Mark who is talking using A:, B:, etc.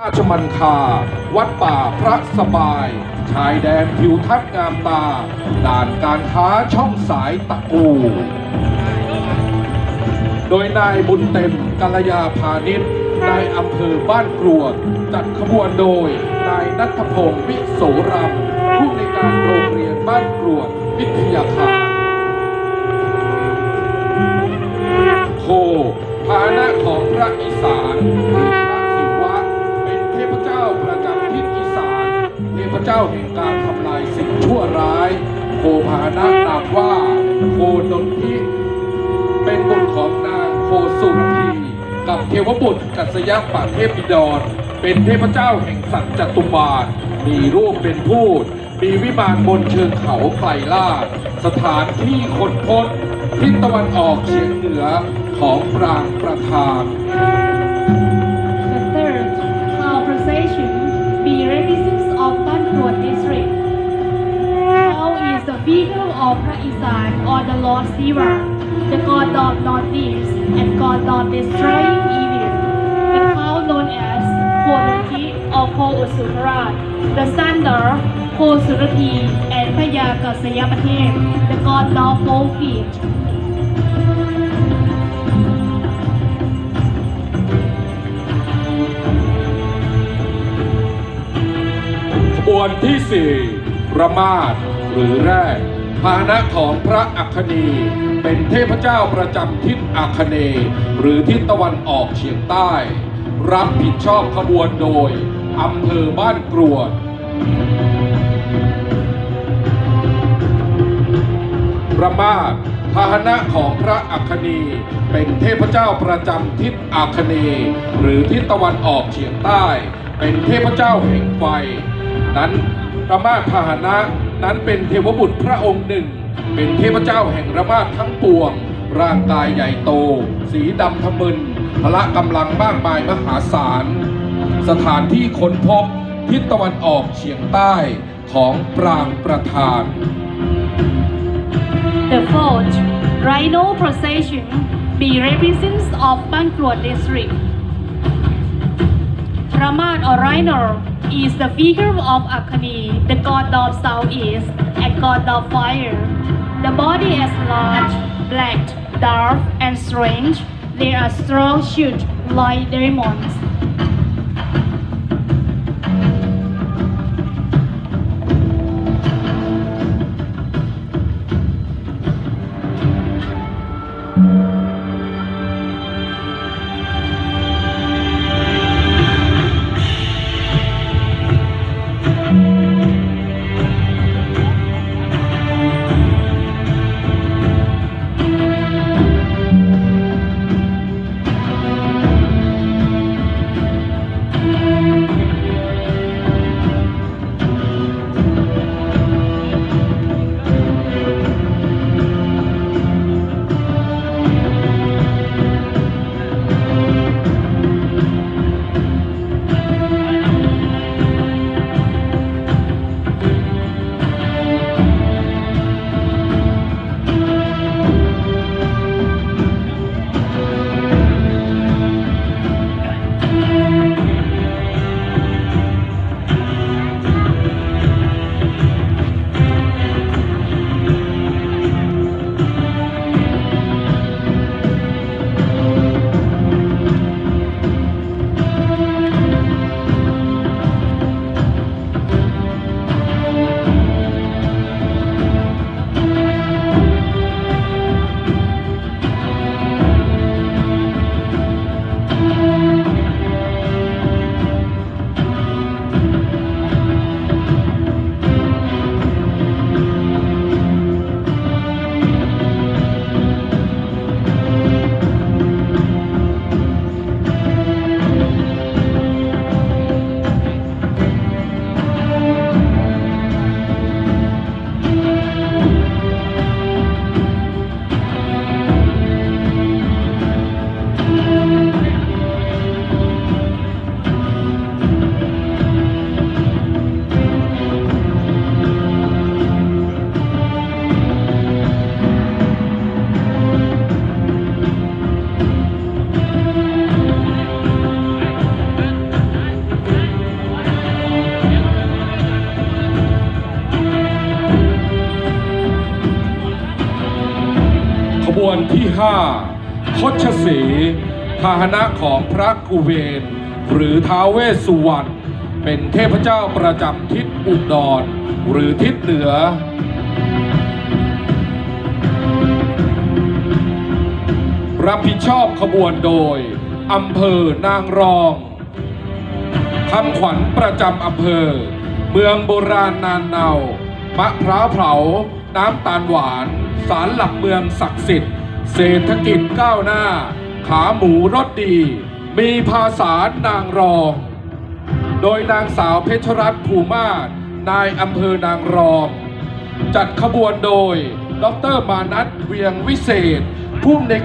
A: ราชมันคา วัดป่าพระสบาย ชายแดนทิวทัศน์งามตา ด่านการค้าช่องสายตะกู โดยนายบุญเต็มกัลยาพาณิชย์นายอำเภอบ้านกรวด จัดขบวนโดย นายนัทพงศ์วิโสรำผู้ในการโรงเรียนบ้านกรวด วิทยาคารโคพานะของพระอีสานหรือพระศิวะ เป็นเทพเจ้าประจำทิศอีสาน เทพเจ้าแห่งการทำลายสิ่งชั่วร้าย โคพานะนามว่า โคนนทิเป็นบุตรของนางโคสุธีกับเทวบุตรกัสยปะเทพบิดร เป็นเทพเจ้าแห่งสัตว์จตุบาลมีรูปเป็นพูดมีวิมานบนเชิงเขาไกลลาสถานที่คนพบทิศตะวันออกเฉียงเหนือของปรางประธาน
B: The third cloud procession be represents of Bantuan district. How is the figure of Praisan or the Lord Shiva, the god of northeast and god of destroying evil. The cloud known as Konuki or Ko Usuparat, the thunder, Ko Surati and Paya Kasayapathe, the god of four feet.
A: ขบวนที่สี่ระมาดหรือแรกพาหนะของพระอัคคณีเป็นเทพเจ้าประจำทิศอัคเนย์หรือทิศตะวันออกเฉียงใต้ รับผิดชอบขบวนโดยอำเภอบ้านกรวดประมาทพาหนะของพระอัคคณีเป็นเทพเจ้าประจำทิศอัคคเนย์หรือทิศตะวันออกเฉียงใต้ เป็นเทพเจ้าแห่งไฟ นั้นรมาทพาหนะนั้นเป็นเทวบุตรพระองค์หนึ่ง เป็นเทพเจ้าแห่งระมาททั้งปวง ร่างกายใหญ่โต สีดำทะมึนพละกำลังมากมายมหาศาล สถานที่ค้นพบทิศตะวันออกเฉียงใต้ของปรางประธาน
B: The fourth, Rhino procession, be represents of Bangkrut district. Raman or Rhino is the figure of Akani, the god of southeast and god of fire. The body is large, black, dark, and strange. They are strong shoot like diamonds.
A: 5คชสีพาหนะของพระกุเวน หรือท้าวเวสสุวรรณเป็นเทพเจ้าประจำทิศอุดรหรือทิศเหนือ รับผิดชอบขบวนโดยอำเภอนางรองคำขวัญประจำอำเภอ เมืองโบราณนานเนามะพร้าวเผา น้ำตาลหวาน สารหลักเมืองศักดิ์สิทธิ์ เศรษฐกิจก้าวหน้า ขาหมูรสดี มีภาษานางรอง โดยนางสาวเพชรรัตน์ภูมาศนายอำเภอนางรอง จัดขบวนโดย ดรมานัทเวียงวิเศษ ผู้ในการ